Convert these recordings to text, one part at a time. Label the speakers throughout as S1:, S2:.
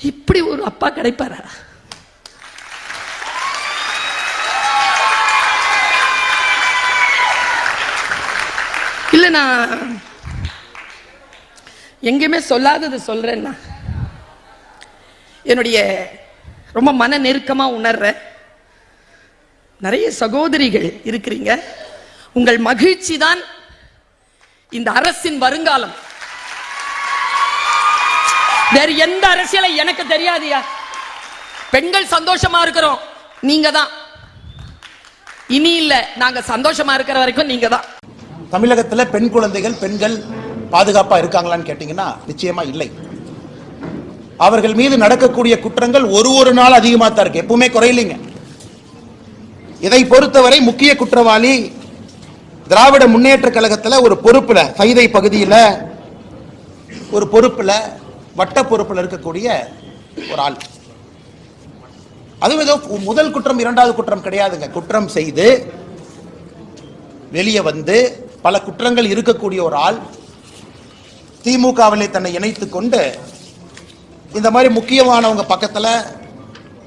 S1: இப்படி ஒரு அப்பா கிடைப்பாரா? இல்லை நான் எங்கேயுமே சொல்லாதது சொல்றேன்னா என்னுடைய ரொம்ப மன நெருக்கமா உணர்ற நிறைய சகோதரிகள் இருக்கிறீங்க. உங்கள் மகிழ்ச்சி தான் இந்த அரசின் வருங்காலம். வேற எந்த அரசியலை எனக்கு தெரியாதியா? பெண்கள் சந்தோஷமா இருக்கிறோம் நீங்க தான் இனி இல்ல நாங்க சந்தோஷமா இருக்கிற வரைக்கும் நீங்க தான்
S2: தமிழகத்துல பெண் குழந்தைகள் பெண்கள் பாதுகாப்பா இருக்காங்களான்னு கேட்டீங்கன்னா நிச்சயமா இல்லை. அவர்கள் மீது நடக்கக்கூடிய குற்றங்கள் ஒரு ஒரு நாள் அதிகமாக தான் இருக்கு. எப்பவுமே குறையலைங்க இதை பொறுத்தவரை முக்கிய குற்றவாளி திராவிட முன்னேற்ற கழகத்தில் ஒரு பொறுப்புல சைதை பகுதியில ஒரு பொறுப்புல வட்ட பொறுப்பில் இருக்கக்கூடிய ஒரு ஆள். அதுவும் ஏதோ முதல் குற்றம் இரண்டாவது குற்றம் கிடையாதுங்க. குற்றம் செய்து வெளியே வந்து பல குற்றங்கள் இருக்கக்கூடிய ஒரு ஆள் திமுகவிலே தன்னை இணைத்துக் கொண்டு இந்த மாதிரி முக்கியமானவங்க பக்கத்தில்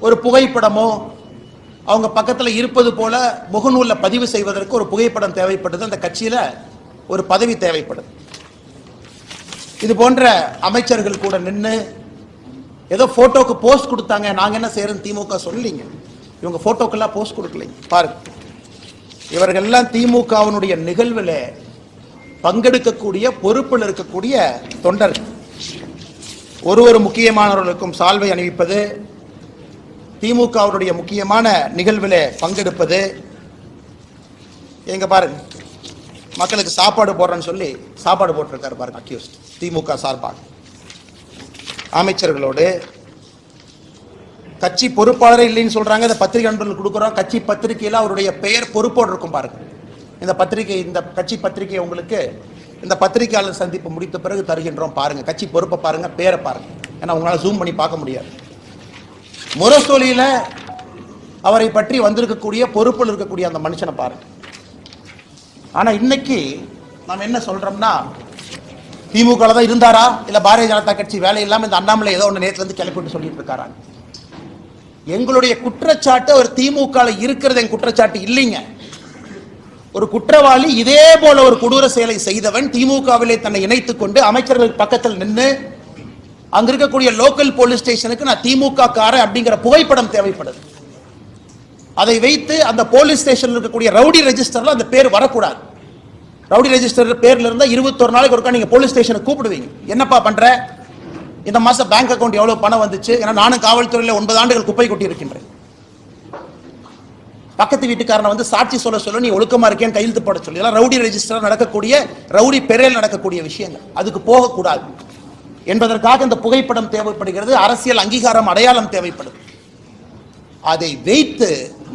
S2: ஒரு புகைப்படமோ அவங்க பக்கத்தில் இருப்பது போல முகநூலில் பதிவு செய்வதற்கு ஒரு புகைப்படம் தேவைப்படுது. அந்த கட்சியில் ஒரு பதவி தேவைப்படுது. இது போன்ற அமைச்சர்கள் கூட நின்று ஏதோ போட்டோக்கு போஸ்ட் கொடுத்தாங்க. நாங்கள் என்ன செய்கிறோம் திமுக சொல்லிங்க இவங்க போட்டோக்கெல்லாம் போஸ்ட் கொடுக்கலைங்க. பாருங்க. இவர்கள்லாம் திமுகவினுடைய நிகழ்வில் பங்கெடுக்கக்கூடிய பொறுப்பில் இருக்கக்கூடிய தொண்டர்கள். ஒரு ஒரு முக்கியமானவர்களுக்கும் சால்வை அணிவிப்பது திமுகவினுடைய முக்கியமான நிகழ்வில் பங்கெடுப்பது. எங்க பாருங்க. மக்களுக்கு சாப்பாடு போடுறேன்னு சொல்லி சாப்பாடு போட்டிருக்காரு பாருங்க அக்யூஸ்ட் திமுக சார்பாக. அமைச்சர்களோடு கட்சி பொறுப்பாளரே இல்லைன்னு சொல்றாங்க இந்த பத்திரிகை நண்பர்கள் கொடுக்குறோம். கட்சி பத்திரிகையில் அவருடைய பெயர் பொறுப்போடு இருக்கும் பாருங்க. இந்த பத்திரிகை இந்த கட்சி பத்திரிகை உங்களுக்கு இந்த பத்திரிகையாளர் சந்திப்பு முடித்த பிறகு தருகின்றோம் பாருங்க. கட்சி பொறுப்பை பாருங்க பேரை பாருங்க. ஏன்னா உங்களால் ஜூம் பண்ணி பார்க்க முடியாது. முரசொலியில் அவரை பற்றி வந்திருக்கக்கூடிய பொறுப்பில் இருக்கக்கூடிய அந்த மனுஷனை பாருங்க. ஆனா இன்னைக்கு நாம் என்ன சொல்றோம்னா திமுக தான் இருந்தாரா? இல்ல பாரதிய ஜனதா கட்சி வேலை இல்லாம இந்த அண்ணாமலை ஏதோ ஒன்று நேற்றுலேருந்து இருந்து கிளப்பிட்டு சொல்லிட்டு இருக்காரா? எங்களுடைய குற்றச்சாட்டு அவர் திமுக இருக்கிறது என் குற்றச்சாட்டு இல்லைங்க. ஒரு குற்றவாளி இதே போல ஒரு கொடூர செயலை செய்தவன் திமுகவிலே தன்னை இணைத்துக் கொண்டு அமைச்சர்கள் பக்கத்தில் நின்று அங்க இருக்கக்கூடிய லோக்கல் போலீஸ் ஸ்டேஷனுக்கு நான் திமுக காரன் அப்படிங்கிற புகைப்படம் தேவைப்படுது. அதை வைத்து அந்த போலீஸ் ஸ்டேஷனில் இருக்கக்கூடிய ரவுடி ரெஜிஸ்டரில் அந்த பேர் வரக்கூடாது. ரவுடி ரெஜிஸ்டர் பேரில் இருந்தால் இருபத்தொரு நாளைக்கு ஒருக்கா நீங்கள் போலீஸ் ஸ்டேஷனுக்கு கூப்பிடுவீங்க. என்னப்பா பண்ற? இந்த மாதம் பேங்க் அக்கவுண்ட் எவ்வளோ பணம் வந்துச்சு? ஏன்னா நானும் காவல்துறையில் ஒன்பது ஆண்டுகள் குப்பை கொட்டி இருக்கின்றேன். பக்கத்து வீட்டுக்காரனை வந்து சாட்சி சொல்ல சொல்ல நீ ஒழுக்கமாக இருக்கேன்னு கையெழுத்து போட சொல்லி. இதெல்லாம் ரவுடி ரெஜிஸ்டர் நடக்கக்கூடிய ரவுடி பெயரில் நடக்கக்கூடிய விஷயங்கள். அதுக்கு போகக்கூடாது. என்பதற்காக இந்த புகைப்படம் தேவைப்படுகிறது. அரசியல் அங்கீகாரம் அடையாளம் தேவைப்படுது. அதை வைத்து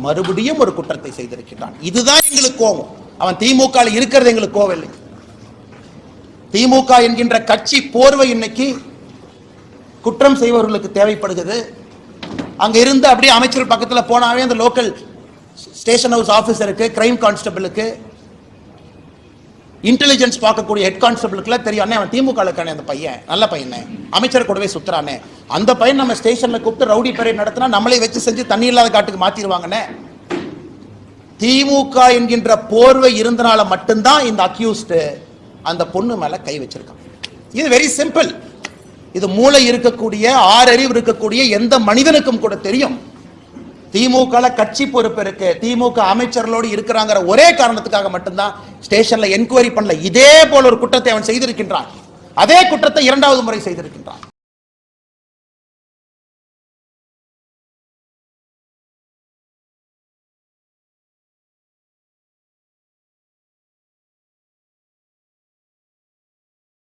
S2: மறுபடியும் ஒரு குற்றத்தை செய்திருக்கிறான் இதுதான் எங்களுக்கு கோபம். அவன் திமுக இருக்கிறது எங்களுக்கு கோவம் இல்லை. திமுக என்கின்ற கட்சி போர்வை இன்னைக்கு குற்றம் செய்பவர்களுக்கு தேவைப்படுகிறது. அங்க இருந்து அப்படியே அமைச்சர் பக்கத்தில் போனாவே அந்த லோக்கல் ஸ்டேஷன் ஹவுஸ் ஆஃபீஸருக்கு கிரைம் கான்ஸ்டபிளுக்கு இன்டெலிஜென்ஸ் பார்க்கக்கூடிய ஹெட் கான்ஸ்டபிளுக்குலாம் தெரியும் அண்ணே அவன் திமுக இருக்கானே அந்த பையன் நல்ல பையனே. அமைச்சர் கூடவே சுத்துறானே. அந்த பையன் நம்ம ஸ்டேஷனில் கூப்பிட்டு ரவுடி பரேட் நடத்தினா நம்மளே வச்சு செஞ்சு தண்ணி இல்லாத காட்டுக்கு மாத்திடுவாங்கண்ணே திமுக என்கின்ற போர்வை இருந்தனால மட்டும்தான் இந்த அக்யூஸ்டு அந்த பொண்ணு மேலே கை வச்சிருக்கான். இது வெரி சிம்பிள் இது மூளை இருக்கக்கூடிய ஆறறிவு இருக்கக்கூடிய எந்த மனிதனுக்கும் கூட தெரியும். திமுக கட்சி பொறுப்பு இருக்கு. திமுக அமைச்சர்களோடு இருக்கிறாங்கிற ஒரே காரணத்துக்காக மட்டும்தான் ஸ்டேஷன்ல என்கொயரி பண்ணல. இதே போல ஒரு குற்றத்தை அவன் செய்திருக்கின்றான். அதே குற்றத்தை இரண்டாவது முறை செய்திருக்கின்றான்.